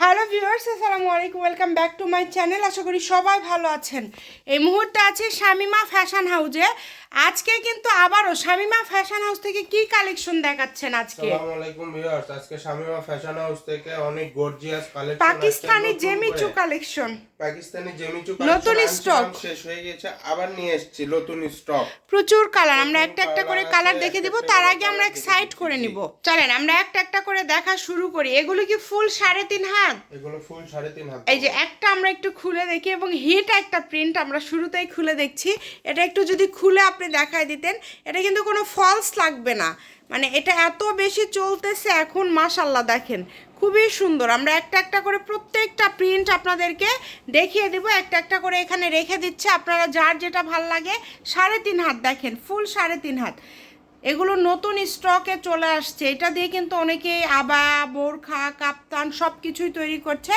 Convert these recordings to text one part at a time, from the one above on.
Hello viewers আসসালামু আলাইকুম welcome back to my channel. আশা করি সবাই ভালো আছেন। এই মুহূর্তে আছে শামিমা ফ্যাশন হাউজে। আজকে কিন্তু আবারও শামিমা ফ্যাশন হাউস থেকে কি কালেকশন দেখাচ্ছেন আজকে? আসসালামু আলাইকুম ভিউয়ার্স আজকে শামিমা ফ্যাশন হাউস থেকে অনেক গর্জিয়াস কালেকশন পাকিস্তানি জেমিচু কালেকশন। পাকিস্তানি জেমিচু নতুন। আনছিলাম, শেষ হয়ে গেছে আবার নিয়ে এসেছি নতুন স্টক। প্রচুর কালার আমরা একটা একটা করে কালার দেখে দিব তার আগে আমরা colour এক সাইড করে। নিব। চলেন আমরা একটা একটা করে দেখা শুরু করি। এগুলো কি ফুল সাড়ে তিন হাত? এগুলো ফুল সাড়ে তিন হাত এই যে একটা আমরা একটু খুলে দেখি এবং হিট একটা প্রিন্ট আমরা শুরুতেই খুলে দেখছি। এটা একটু যদি খুলে আপনি দেখায় দিতেন এটা কিন্তু কোনো ফলস লাগবে না। মানে এটা এত বেশি চলতেছে এখন মাশাল্লাহ দেখেন। খুবই সুন্দর। আমরা একটা একটা করে প্রত্যেকটা প্রিন্ট আপনাদেরকে দেখিয়ে দিব। একটা একটা করে এখানে রেখে দিচ্ছে। আপনারা যার যেটা ভালো লাগে সাড়ে তিন হাত দেখেন ফুল সাড়ে তিন হাত। এগুলো নতুন স্টকে চলে আসছে। এটা দিয়ে কিন্তু অনেকে আবা বোরখা কাপ্তান সব কিছুই তৈরি করছে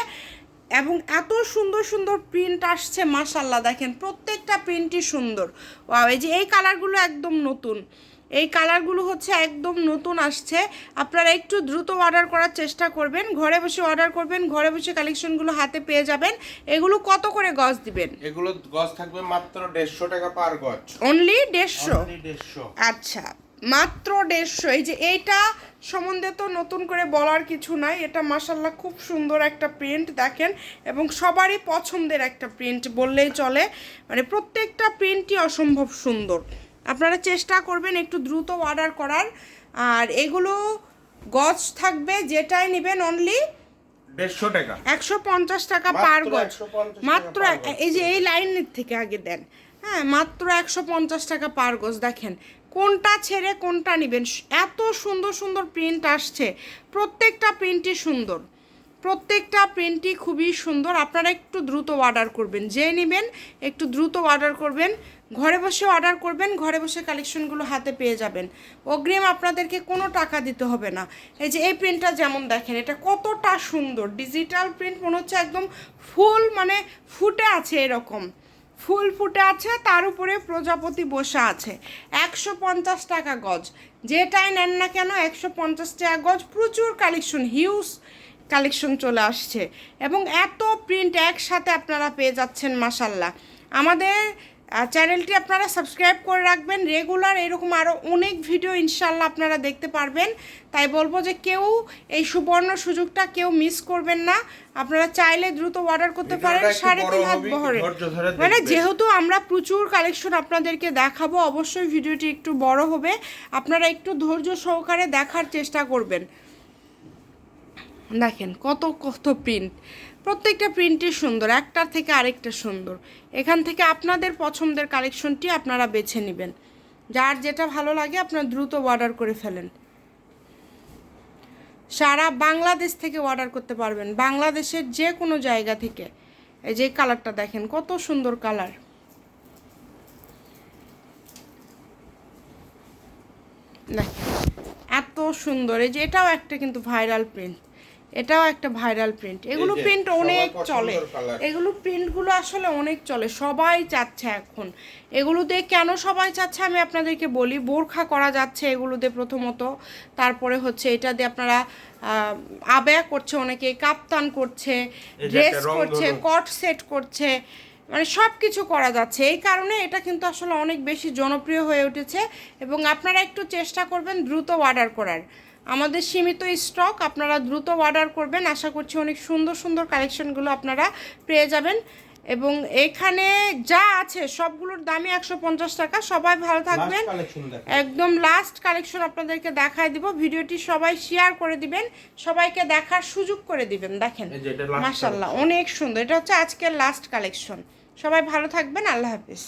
এবং এত সুন্দর সুন্দর প্রিন্ট আসছে মাশাল্লাহ দেখেন প্রত্যেকটা প্রিন্টই সুন্দর। ওয়াও এই যে এই কালারগুলো একদম নতুন। এই কালারগুলো হচ্ছে একদম নতুন আসছে। আপনারা একটু দ্রুত অর্ডার করার চেষ্টা করবেন। ঘরে বসে অর্ডার করবেন ঘরে বসে কালেকশনগুলো হাতে পেয়ে যাবেন। এগুলো কত করে গজ দিবেন? এগুলো গজ থাকবে মাত্র দেড়শো টাকা পার গজ। অনলি দেড়শো। আচ্ছা। মাত্র দেড়শো। এই যে এইটা সম্বন্ধে তো নতুন করে বলার কিছু নাই। এটা মাসাল্লাহ খুব সুন্দর একটা প্রিন্ট দেখেন। এবং সবারই পছন্দের একটা প্রিন্ট বললেই চলে। মানে প্রত্যেকটা প্রিন্টই অসম্ভব সুন্দর। আপনারা চেষ্টা করবেন একটু দ্রুত অর্ডার করার। আর এগুলো গজ থাকবে যেটাই নেবেন অনলি দেড়শো টাকা। একশো পঞ্চাশ টাকা পার গজ। মাত্র এই যে এই লাইনের থেকে আগে দেন। হ্যাঁ মাত্র একশো পঞ্চাশ টাকা পার গজ দেখেন। কোনটা ছেড়ে কোনটা নেবেন? এত সুন্দর সুন্দর প্রিন্ট আসছে। প্রত্যেকটা প্রিন্টই সুন্দর। প্রত্যেকটা প্রিন্টই খুবই সুন্দর। আপনারা একটু দ্রুত অর্ডার করবেন। যে নেবেন, একটু দ্রুত অর্ডার করবেন। ঘরে বসে অর্ডার করবেন। ঘরে বসে কালেকশনগুলো হাতে পেয়ে যাবেন। অগ্রিম আপনাদেরকে কোনো টাকা দিতে হবে না। এই যে, এই প্রিন্টটা যেমন দেখেন, এটা কতটা সুন্দর। ডিজিটাল প্রিন্ট মনে হচ্ছে একদম ফুল মানে ফুটে আছে এরকম। ফুল ফুটে আছে, তার উপরে প্রজাপতি বসে আছে। একশো পঞ্চাশ টাকা গজ। যেটাই নেন না কেন, একশো পঞ্চাশ টাকা গজ। প্রচুর কালেকশন হিউজ কালেকশন চলে আসছে। এবং এত প্রিন্ট একসাথে আপনারা পেয়ে যাচ্ছেন মাসাল্লাহ আমাদের চ্যানেলটি আপনারা সাবস্ক্রাইব করে রাখবেন। রেগুলার এরকম আরও অনেক ভিডিও ইনশাল্লাহ আপনারা দেখতে পারবেন। তাই বলব যে কেউ এই সুবর্ণ সুযোগটা কেউ মিস করবেন না। আপনারা চাইলে দ্রুত অর্ডার করতে পারেন সাড়ে তিন হাত বহরে। মানে। যেহেতু আমরা প্রচুর কালেকশন আপনাদেরকে দেখাবো অবশ্যই ভিডিওটি একটু বড় হবে। আপনারা একটু ধৈর্য সহকারে দেখার চেষ্টা করবেন। দেখেন কত কত প্রিন্ট প্রত্যেকটা প্রিন্টই সুন্দর, একটার থেকে আরেকটা সুন্দর। এখান থেকে আপনাদের পছন্দের কালেকশনটি আপনারা বেছে নেবেন। যার যেটা ভালো লাগে আপনারা দ্রুত অর্ডার করে ফেলেন। সারা বাংলাদেশ থেকে অর্ডার করতে পারবেন, বাংলাদেশের যে কোনো জায়গা থেকে। এই যে কালারটা দেখেন, কত সুন্দর কালার দেখেন, এত সুন্দর। এই যে এটাও একটা কিন্তু ভাইরাল প্রিন্ট এটাও একটা ভাইরাল প্রিন্ট এগুলো প্রিন্ট অনেক চলে। এগুলো প্রিন্টগুলো আসলে অনেক চলে সবাই চাচ্ছে এখন। এগুলোতে কেন সবাই চাচ্ছে আমি আপনাদেরকে বলি বোরখা করা যাচ্ছে এগুলোতে প্রথমত। তারপরে হচ্ছে এটা দিয়ে আপনারা আবেয়া করছে অনেকে কাপ্তান করছে ড্রেস করছে। কট সেট করছে মানে সব কিছু করা যাচ্ছে। এই কারণে এটা কিন্তু আসলে অনেক বেশি জনপ্রিয় হয়ে উঠেছে। এবং আপনারা একটু চেষ্টা করবেন দ্রুত অর্ডার করার। আমাদের সীমিত স্টক আপনারা দ্রুত অর্ডার করবেন। আশা করছি অনেক সুন্দর সুন্দর কালেকশনগুলো আপনারা পেয়ে যাবেন। এবং এখানে যা আছে সবগুলোর দামই একশো পঞ্চাশ টাকা। সবাই ভালো থাকবেন। একদম লাস্ট কালেকশন আপনাদেরকে দেখায় দিব। ভিডিওটি সবাই শেয়ার করে দিবেন। সবাইকে দেখার সুযোগ করে দিবেন। দেখেন মাশাল্লাহ অনেক সুন্দর। এটা হচ্ছে আজকের লাস্ট কালেকশন সবাই ভালো থাকবেন। আল্লাহ হাফিজ।